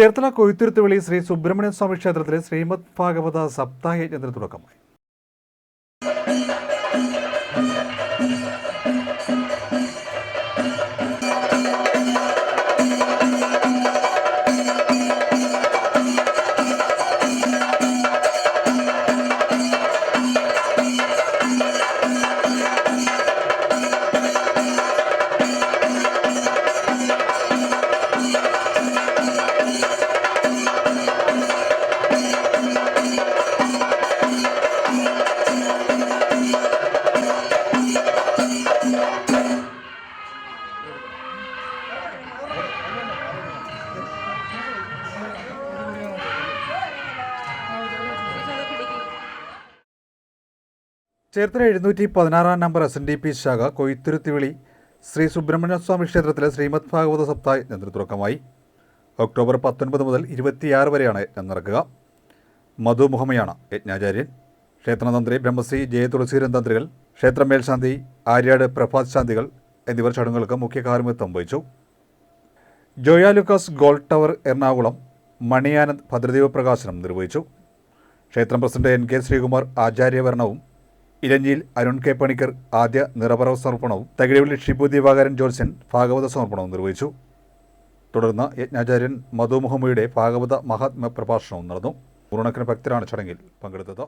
ചേർത്തല കൊയ്ത്തിരുത്തുവിളി ശ്രീ സുബ്രഹ്മണ്യ സ്വാമി ക്ഷേത്രത്തിലെ ശ്രീമദ് ഭാഗവത സപ്താഹയജ്ഞത്തിന് തുടക്കമായി. ചേർത്തല എഴുന്നൂറ്റി പതിനാറാം number S N D P ശാഖ കൊയ്ത്തുരുത്തിവിളി ശ്രീ സുബ്രഹ്മണ്യ സ്വാമി ക്ഷേത്രത്തിലെ ശ്രീമദ് ഭാഗവത സപ്താഹയജ്ഞത്തിന് തുടക്കമായി ഒക്ടോബർ പത്തൊൻപത് മുതൽ ഇരുപത്തിയാറ് വരെയാണ് യജ്ഞം നടക്കുക. മധു മുഹമ്മയാണ് യജ്ഞാചാര്യൻ. ക്ഷേത്രതന്ത്രി ബ്രഹ്മശ്രീ ജയ തുളസീരൻ തന്ത്രികൾ ക്ഷേത്ര മേൽശാന്തി ആര്യാട് പ്രഭാത് ശാന്തികൾ എന്നിവർ ചടങ്ങുകൾക്ക് മുഖ്യ കാർമ്മിത്വം വഹിച്ചു ജോയ ലൂക്കാസ് ഗോൾഡ് ടവർ എറണാകുളം മണിയാനന്ദ് ഭദ്രദീപ പ്രകാശനം നിർവഹിച്ചു. ക്ഷേത്രം പ്രസിഡന്റ് എൻ കെ ശ്രീകുമാർ ആചാര്യവരണവും ഇലഞ്ഞിയിൽ അരുൺ കെ പണിക്കർ ആദ്യ നിറപറവ് സമർപ്പണവും തകിടിവിളി ഷിബു ദിവാകരൻ ജോത്സ്യൻ ഭാഗവത സമർപ്പണവും നിർവഹിച്ചു. തുടർന്ന് യജ്ഞാചാര്യൻ മധു മുഹമ്മയുടെ ഭാഗവത മഹാത്മ പ്രഭാഷണവും നടന്നു. നൂറുകണക്കിന് ഭക്തരാണ് ചടങ്ങിൽ പങ്കെടുത്തത്.